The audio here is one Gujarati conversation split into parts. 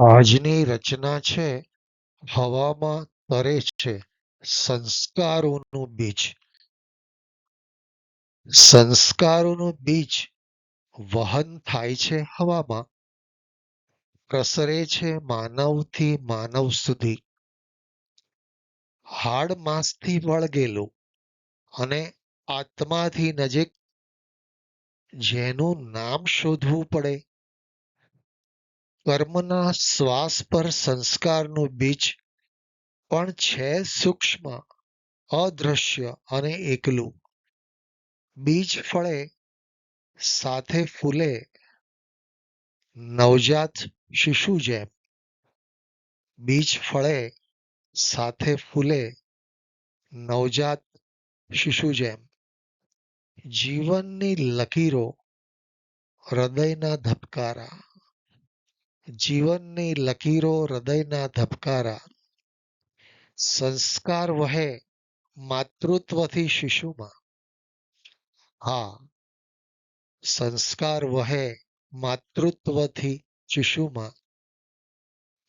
આજની રચના છે, હવામાં તરે છે, સંસ્કારોનું બીજ. સંસ્કારોનું બીજ વહન થાય છે હવામાં, પ્રસરે છે માનવથી માનવ સુધી હાડ માંસથી વળગેલું અને આત્માથી નજીક, જેનું નામ શોધવું પડે કર્મના શ્વાસ પર સંસ્કારનું બીજ પણ છે સૂક્ષ્મ, અદ્રશ્ય અને એકલું. બીજ ફળે સાથે ફૂલે નવજાત શિશુ જેમ. બીજ ફળે સાથે ફૂલે નવજાત શિશુ જેમ. જીવનની લકીરો હૃદયના ધબકારા. જીવનની લકીરો હૃદયના ધબકારા. સંસ્કાર વહે માતૃત્વથી શિશુમાં. હા, સંસ્કાર વહે માતૃત્વથી શિશુમાં.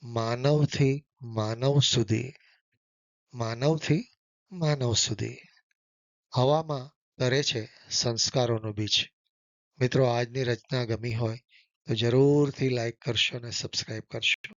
માનવથી માનવ સુધી. માનવથી માનવ સુધી. હવામાં કરે છે સંસ્કારોનું બીજ. મિત્રો, આજની રચના ગમી હોય તો જરૂરથી લાઈક કરશો અને સબસ્ક્રાઈબ કરશો.